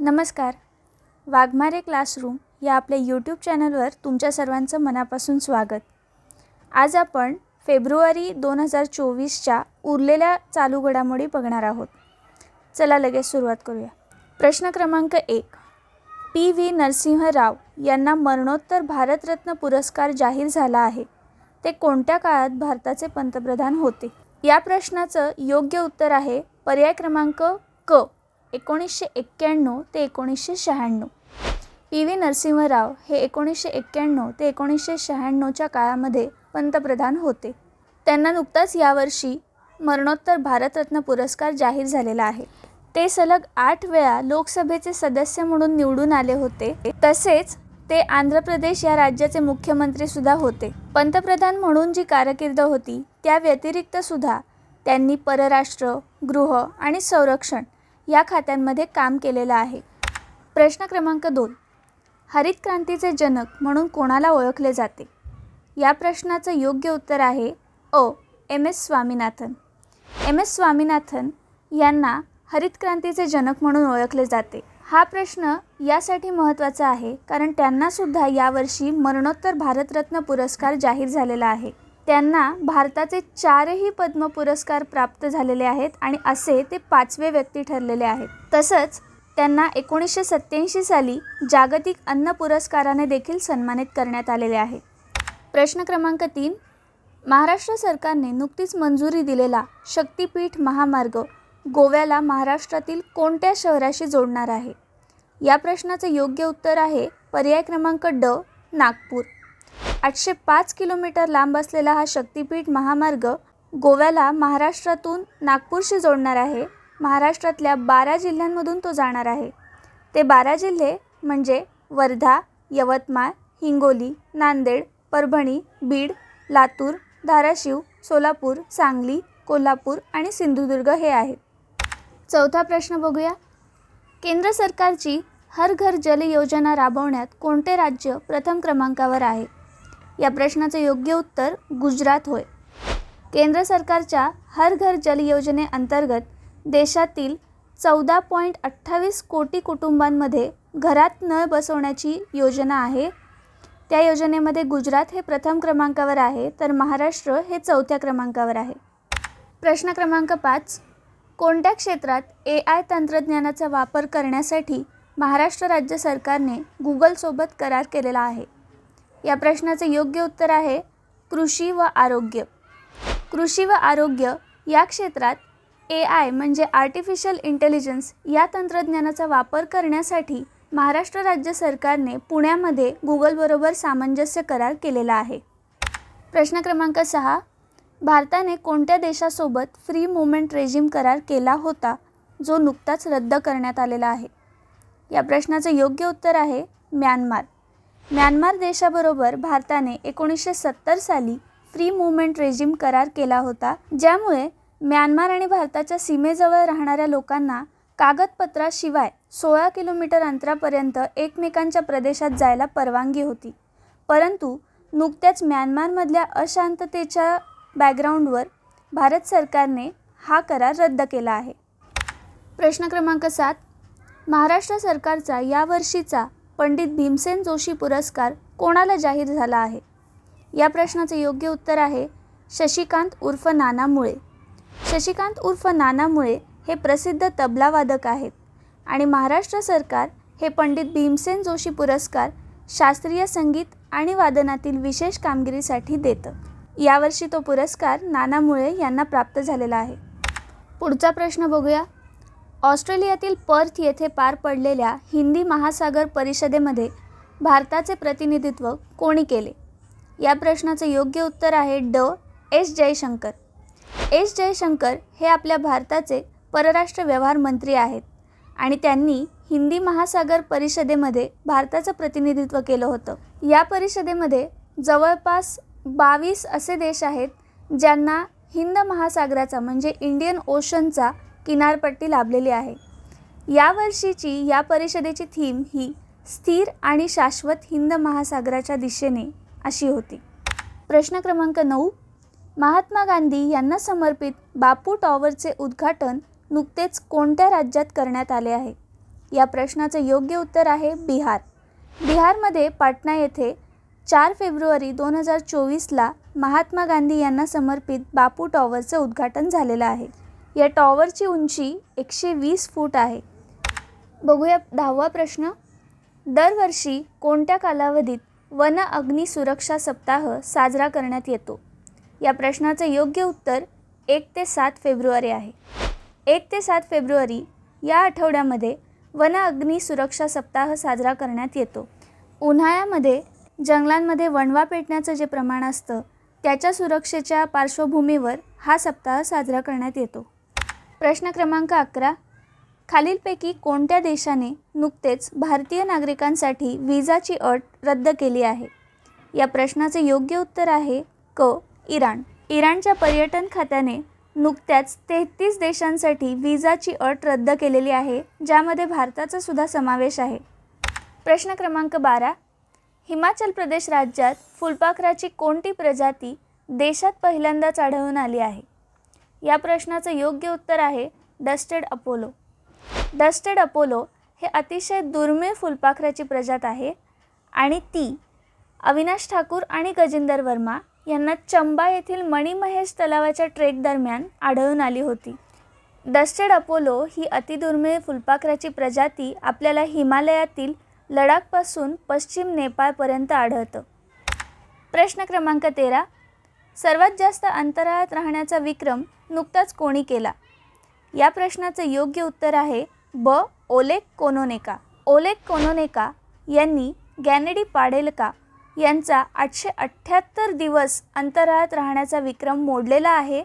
नमस्कार. वाघमारे क्लासरूम या आपल्या यूट्यूब चॅनलवर तुमच्या सर्वांचं मनापासून स्वागत. आज आपण फेब्रुवारी दोन हजार चोवीसच्या उरलेल्या चालू घडामोडी बघणार आहोत. चला लगेच सुरुवात करूया. प्रश्न क्रमांक एक. पी व्ही नरसिंह राव यांना मरणोत्तर भारतरत्न पुरस्कार जाहीर झाला आहे. ते कोणत्या काळात भारताचे पंतप्रधान होते? या प्रश्नाचं योग्य उत्तर आहे पर्याय क्रमांक क. एकोणीसशे एक्क्याण्णव ते एकोणीसशे शहाण्णव. पी व्ही नरसिंहराव हे एकोणीसशे एक्क्याण्णव ते एकोणीसशे शहाण्णवच्या काळामध्ये पंतप्रधान होते. त्यांना नुकताच यावर्षी मरणोत्तर भारतरत्न पुरस्कार जाहीर झालेला आहे. ते सलग आठ वेळा लोकसभेचे सदस्य म्हणून निवडून आले होते. तसेच ते आंध्र प्रदेश या राज्याचे मुख्यमंत्रीसुद्धा होते. पंतप्रधान म्हणून जी कारकीर्द होती त्या व्यतिरिक्त सुद्धा त्यांनी परराष्ट्र गृह आणि संरक्षण या खात्यांमध्ये काम केलेलं आहे. प्रश्न क्रमांक दोन. हरित क्रांतीचे जनक म्हणून कोणाला ओळखले जाते? या प्रश्नाचं योग्य उत्तर आहे अ. M. S. Swaminathan. M. S. Swaminathan यांना हरित क्रांतीचे जनक म्हणून ओळखले जाते. हा प्रश्न यासाठी महत्त्वाचा आहे कारण त्यांनासुद्धा यावर्षी मरणोत्तर भारतरत्न पुरस्कार जाहीर झालेला आहे. त्यांना भारताचे चारही पद्म पुरस्कार प्राप्त झालेले आहेत आणि असे ते पाचवे व्यक्ती ठरलेले आहेत. तसंच त्यांना एकोणीसशे सत्त्याऐंशी साली जागतिक अन्न पुरस्काराने देखील सन्मानित करण्यात आलेले आहे. प्रश्न क्रमांक तीन. महाराष्ट्र सरकारने नुकतीच मंजुरी दिलेला शक्तिपीठ महामार्ग गोव्याला महाराष्ट्रातील कोणत्या शहराशी जोडणार आहे? या प्रश्नाचं योग्य उत्तर आहे पर्याय क्रमांक ड नागपूर. आठशे पाच किलोमीटर लांब असलेला हा शक्तिपीठ महामार्ग गोव्याला महाराष्ट्रातून नागपूरशी जोडणार आहे. महाराष्ट्रातल्या बारा जिल्ह्यांमधून तो जाणार आहे. ते बारा जिल्हे म्हणजे वर्धा यवतमाळ हिंगोली नांदेड परभणी बीड लातूर धाराशिव सोलापूर सांगली कोल्हापूर आणि सिंधुदुर्ग हे आहेत. चौथा प्रश्न बघूया. केंद्र सरकारची हर घर जल योजना राबवण्यात कोणते राज्य प्रथम क्रमांकावर आहे? या प्रश्नाचं योग्य उत्तर गुजरात होय. केंद्र सरकारच्या हर घर जल योजनेअंतर्गत देशातील चौदा पॉईंट अठ्ठावीस कोटी कुटुंबांमध्ये घरात नळ बसवण्याची योजना आहे. त्या योजनेमध्ये गुजरात हे प्रथम क्रमांकावर आहे तर महाराष्ट्र हे चौथ्या क्रमांकावर आहे. प्रश्न क्रमांक पाच. कोणत्या क्षेत्रात ए आय तंत्रज्ञानाचा वापर करण्यासाठी महाराष्ट्र राज्य सरकारने गुगलसोबत करार केलेला आहे? या प्रश्नाचं योग्य उत्तर आहे कृषी व आरोग्य. कृषी व आरोग्य या क्षेत्रात ए आय म्हणजे आर्टिफिशियल इंटेलिजन्स या तंत्रज्ञानाचा वापर करण्यासाठी महाराष्ट्र राज्य सरकारने पुण्यामध्ये गुगलबरोबर सामंजस्य करार केलेला आहे. प्रश्न क्रमांक सहा. भारताने कोणत्या देशासोबत फ्री मुवमेंट रेजिम करार केला होता जो नुकताच रद्द करण्यात आलेला आहे? या प्रश्नाचं योग्य उत्तर आहे म्यानमार. म्यानमार देशाबरोबर भारताने एकोणीसशे सत्तर साली फ्री मुवमेंट रेजिम करार केला होता ज्यामुळे म्यानमार आणि भारताच्या सीमेजवळ राहणाऱ्या लोकांना कागदपत्राशिवाय सोळा किलोमीटर अंतरापर्यंत एकमेकांच्या प्रदेशात जायला परवानगी होती. परंतु नुकत्याच म्यानमारमधल्या अशांततेच्या बॅकग्राऊंडवर भारत सरकारने हा करार रद्द केला आहे. प्रश्न क्रमांक सात. महाराष्ट्र सरकारचा यावर्षीचा पंडित भीमसेन जोशी पुरस्कार कोणाला जाहीर झाला आहे? या प्रश्नाचे योग्य उत्तर आहे शशिकांत उर्फ नाना मुळे. शशिकांत उर्फ नाना मुळे हे प्रसिद्ध तबलावादक आहेत आणि महाराष्ट्र सरकार हे पंडित भीमसेन जोशी पुरस्कार शास्त्रीय संगीत आणि वादनातील विशेष कामगिरीसाठी देतं. यावर्षी तो पुरस्कार नाना मुळे यांना प्राप्त झालेला आहे. पुढचा प्रश्न बघूया. ऑस्ट्रेलियातील पर्थ येथे पार पडलेल्या हिंदी महासागर परिषदेमध्ये भारताचे प्रतिनिधित्व कोणी केले? या प्रश्नाचं योग्य उत्तर आहे ड. एस. जयशंकर. एस. जयशंकर हे आपल्या भारताचे परराष्ट्र व्यवहार मंत्री आहेत आणि त्यांनी हिंदी महासागर परिषदेमध्ये भारताचं प्रतिनिधित्व केलं होतं. या परिषदेमध्ये जवळपास बावीस असे देश आहेत ज्यांना हिंद महासागराचा म्हणजे इंडियन ओशनचा किनारपट्टी लाभलेली आहे. यावर्षीची या परिषदेची थीम ही स्थिर आणि शाश्वत हिंद महासागराच्या दिशेने अशी होती. प्रश्न क्रमांक नऊ. महात्मा गांधी यांना समर्पित बापू टॉवरचे उद्घाटन नुकतेच कोणत्या राज्यात करण्यात आले आहे? या प्रश्नाचं योग्य उत्तर आहे बिहार. बिहारमध्ये पाटणा येथे चार फेब्रुवारी दोन हजार चोवीसला महात्मा गांधी यांना समर्पित बापू टॉवरचं उद्घाटन झालेलं आहे. या टॉवरची उंची एकशे वीस फूट आहे. बघूया दहावा प्रश्न. दरवर्षी कोणत्या कालावधीत वन अग्नी सुरक्षा सप्ताह साजरा करण्यात येतो? या प्रश्नाचं योग्य उत्तर एक ते सात फेब्रुवारी आहे. एक ते सात फेब्रुवारी या आठवड्यामध्ये वन अग्नी सुरक्षा सप्ताह साजरा करण्यात येतो. उन्हाळ्यामध्ये जंगलांमध्ये वणवा पेटण्याचं जे प्रमाण असतं त्याच्या सुरक्षेच्या पार्श्वभूमीवर हा सप्ताह साजरा करण्यात येतो. प्रश्न क्रमांक अकरा. खालीलपैकी कोणत्या देशाने नुकतेच भारतीय नागरिकांसाठी विजाची अट रद्द केली आहे? या प्रश्नाचे योग्य उत्तर आहे क इराण. इराणच्या पर्यटन खात्याने नुकत्याच तेहतीस देशांसाठी विजाची अट रद्द केलेली आहे ज्यामध्ये भारताचा सुद्धा समावेश आहे. प्रश्न क्रमांक बारा. हिमाचल प्रदेश राज्यात फुलपाखराची कोणती प्रजाती देशात पहिल्यांदाच आढळून आली आहे? या प्रश्नाचं योग्य उत्तर आहे डस्टेड अपोलो. डस्टेड अपोलो हे अतिशय दुर्मिळ फुलपाखराची प्रजात आहे आणि ती अविनाश ठाकूर आणि गजिंदर वर्मा यांना चंबा येथील मणिमहेश तलावाच्या ट्रेक दरम्यान आढळून आली होती. डस्टेड अपोलो ही अतिदुर्मिळ फुलपाखराची प्रजाती आपल्याला हिमालयातील लडाखपासून पश्चिम नेपाळपर्यंत आढळतं. प्रश्न क्रमांक तेरा सर्वात जास्त अंतराळात राहण्याचा विक्रम नुकताच कोणी केला? या प्रश्नाचं योग्य उत्तर आहे ब. ओलेक कोनोनेका. ओलेक कोनोनेका यांनी गॅनेडी पाडेलका यांचा आठशे अठ्ठ्याहत्तर दिवस अंतराळात राहण्याचा विक्रम मोडलेला आहे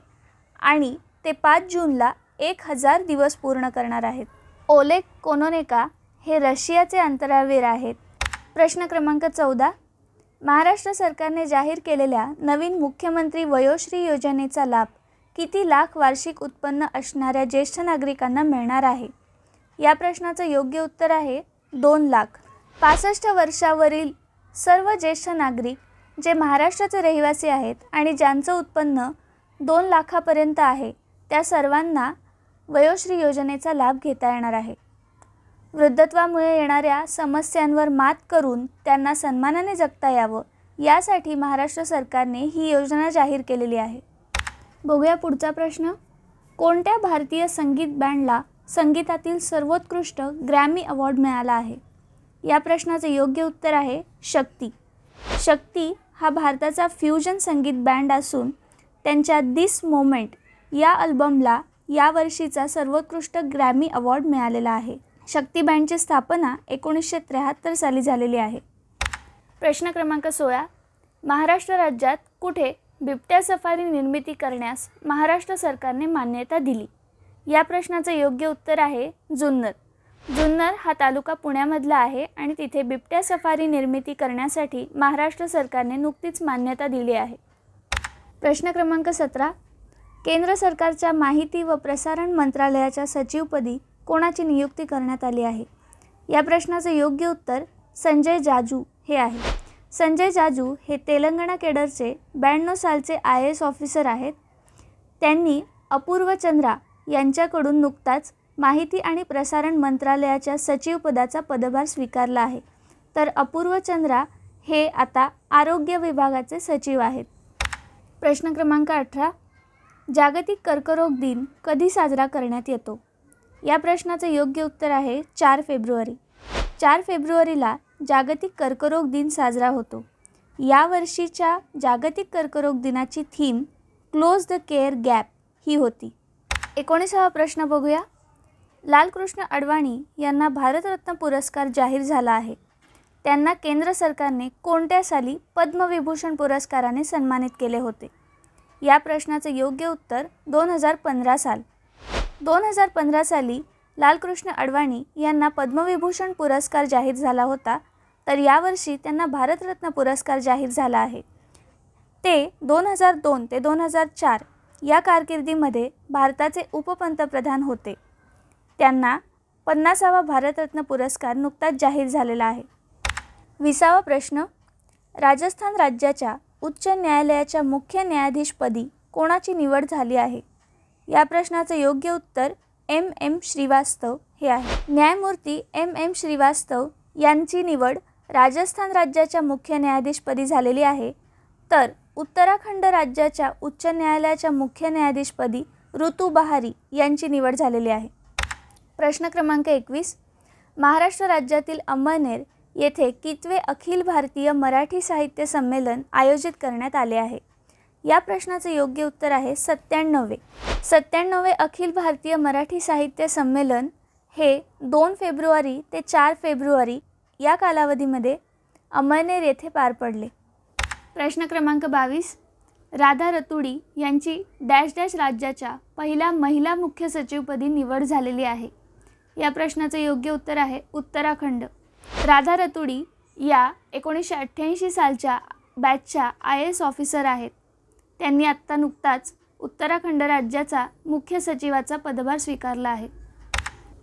आणि ते पाच जूनला एक हजार दिवस पूर्ण करणार आहेत. ओलेक कोनोनेका हे रशियाचे अंतराळवीर आहेत. प्रश्न क्रमांक चौदा. महाराष्ट्र सरकारने जाहीर केलेल्या नवीन मुख्यमंत्री वयोश्री योजनेचा लाभ किती लाख वार्षिक उत्पन्न असणाऱ्या ज्येष्ठ नागरिकांना मिळणार आहे? या प्रश्नाचं योग्य उत्तर आहे दोन लाख. पासष्ट वर्षावरील सर्व ज्येष्ठ नागरिक जे महाराष्ट्राचे रहिवासी आहेत आणि ज्यांचं उत्पन्न दोन लाखापर्यंत आहे त्या सर्वांना वयोश्री योजनेचा लाभ घेता येणार आहे. वृद्धत्वामुळे येणाऱ्या समस्यांवर मात करून त्यांना सन्मानाने जगता यावं यासाठी महाराष्ट्र सरकारने ही योजना जाहीर केलेली आहे. बघूया पुढचा प्रश्न. कोणत्या भारतीय संगीत बँडला संगीतातील सर्वोत्कृष्ट ग्रॅमी अवॉर्ड मिळाला आहे? या प्रश्नाचं योग्य उत्तर आहे शक्ती. शक्ती हा भारताचा फ्युजन संगीत बँड असून त्यांच्या दिस मोमेंट या अल्बमला यावर्षीचा सर्वोत्कृष्ट ग्रॅमी अवॉर्ड मिळालेला आहे. शक्ती बँडची स्थापना एकोणीसशे त्र्याहत्तर साली झालेली आहे. प्रश्न क्रमांक सोळा. महाराष्ट्र राज्यात कुठे बिबट्या सफारी निर्मिती करण्यास महाराष्ट्र सरकारने मान्यता दिली? या प्रश्नाचं योग्य उत्तर आहे जुन्नर. जुन्नर हा तालुका पुण्यामधला आहे आणि तिथे बिबट्या सफारी निर्मिती करण्यासाठी महाराष्ट्र सरकारने नुकतीच मान्यता दिली आहे. प्रश्न क्रमांक सतरा. केंद्र सरकारच्या माहिती व प्रसारण मंत्रालयाच्या सचिवपदी कोणाची नियुक्ती करण्यात आली आहे? या प्रश्नाचं योग्य उत्तर संजय जाजू हे आहे. संजय जाजू हे तेलंगणा केडरचे ब्याण्णव सालचे आय एस ऑफिसर आहेत. त्यांनी अपूर्व चंद्रा यांच्याकडून नुकताच माहिती आणि प्रसारण मंत्रालयाच्या सचिवपदाचा पदभार स्वीकारला आहे. तर अपूर्व चंद्रा हे आता आरोग्य विभागाचे सचिव आहेत. प्रश्न क्रमांक अठरा. जागतिक कर्करोग दिन कधी साजरा करण्यात येतो? या प्रश्नाचं योग्य उत्तर आहे चार फेब्रुवारी. चार फेब्रुवारीला जागतिक कर्करोग दिन साजरा होतो. यावर्षीच्या जागतिक कर्करोग दिनाची theme close the care gap ही होती. एकोणीसावा प्रश्न बघूया. लालकृष्ण अडवाणी यांना भारतरत्न पुरस्कार जाहीर झाला आहे. त्यांना केंद्र सरकारने कोणत्या साली पद्मविभूषण पुरस्काराने सन्मानित केले होते? या प्रश्नाचं योग्य उत्तर दोन हजार पंधरा साल. दोन हजार पंधरा साली लालकृष्ण अडवाणी यांना पद्मविभूषण पुरस्कार जाहीर झाला होता. तर यावर्षी त्यांना भारतरत्न पुरस्कार जाहीर झाला आहे. ते दोन हजार दोन ते दोन हजार चार या कारकिर्दीमध्ये भारताचे उपपंतप्रधान होते. त्यांना पन्नासावा भारतरत्न पुरस्कार नुकताच जाहीर झालेला आहे. विसावा प्रश्न राजस्थान राज्याच्या उच्च न्यायालयाच्या मुख्य न्यायाधीशपदी कोणाची निवड झाली आहे? या प्रश्नाचं योग्य उत्तर एम एम श्रीवास्तव हे आहे. न्यायमूर्ती एम एम श्रीवास्तव यांची निवड राजस्थान राज्याच्या मुख्य न्यायाधीशपदी झालेली आहे. तर उत्तराखंड राज्याच्या उच्च न्यायालयाच्या मुख्य न्यायाधीशपदी ऋतू बहारी यांची निवड झालेली आहे. प्रश्न क्रमांक एकवीस. महाराष्ट्र राज्यातील अंमळनेर येथे कितवे अखिल भारतीय मराठी साहित्य संमेलन आयोजित करण्यात आले आहे? या प्रश्नाचं योग्य उत्तर आहे सत्त्याण्णवे. सत्त्याण्णवे अखिल भारतीय मराठी साहित्य संमेलन हे दोन फेब्रुवारी ते चार फेब्रुवारी या कालावधीमध्ये अमळनेर येथे पार पडले. प्रश्न क्रमांक बावीस. राधा रतुडी यांची डॅश डॅश राज्याच्या पहिल्या महिला मुख्य सचिवपदी निवड झालेली आहे. या प्रश्नाचं योग्य उत्तर आहे उत्तराखंड. राधा रतुडी या एकोणीसशे अठ्ठ्याऐंशी सालच्या बॅचच्या आय एस ऑफिसर आहेत. त्यांनी आत्ता नुकताच उत्तराखंड राज्याचा मुख्य सचिवाचा पदभार स्वीकारला आहे.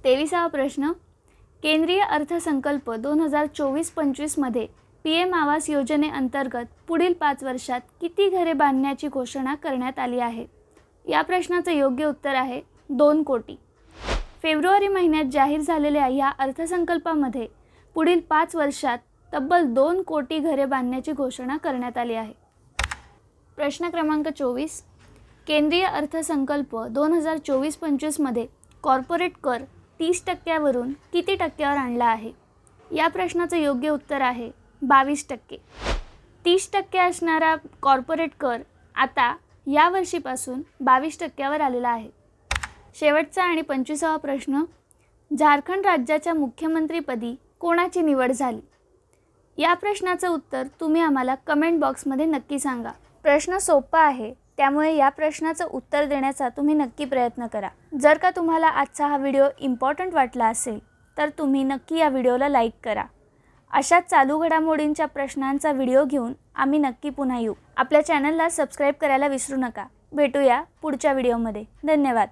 तेविसावा प्रश्न. केंद्रीय अर्थसंकल्प दोन हजार चोवीस पंचवीसमध्ये पी एम आवास योजनेअंतर्गत पुढील पाच वर्षात किती घरे बांधण्याची घोषणा करण्यात आली आहे? या प्रश्नाचं योग्य उत्तर आहे दोन कोटी. फेब्रुवारी महिन्यात जाहीर झालेल्या या अर्थसंकल्पामध्ये पुढील पाच वर्षात तब्बल दोन कोटी घरे बांधण्याची घोषणा करण्यात आली आहे. प्रश्न क्रमांक चोवीस. केंद्रीय अर्थसंकल्प दोन हजार चोवीस पंचवीसमध्ये कॉर्पोरेट कर तीस टक्क्यावरून किती टक्क्यावर आणला आहे? या प्रश्नाचं योग्य उत्तर आहे बावीस टक्के. तीस टक्के असणारा कॉर्पोरेट कर आता या वर्षीपासून बावीस टक्क्यावर आलेला आहे. शेवटचा आणि पंचवीसावा प्रश्न झारखंड राज्याच्या मुख्यमंत्रीपदी कोणाची निवड झाली? या प्रश्नाचं उत्तर तुम्ही आम्हाला कमेंट बॉक्समध्ये नक्की सांगा. प्रश्न सोपा आहे त्यामुळे या प्रश्नाचं उत्तर देण्याचा तुम्ही नक्की प्रयत्न करा. जर का तुम्हाला आजचा हा व्हिडिओ इम्पॉर्टंट वाटला असेल तर तुम्ही नक्की या व्हिडिओला लाईक करा. अशा चालू घडामोडींच्या प्रश्नांचा व्हिडिओ घेऊन आम्ही नक्की पुन्हा येऊ. आपल्या चॅनलला सबस्क्राईब करायला विसरू नका. भेटूया पुढच्या व्हिडिओमध्ये. धन्यवाद.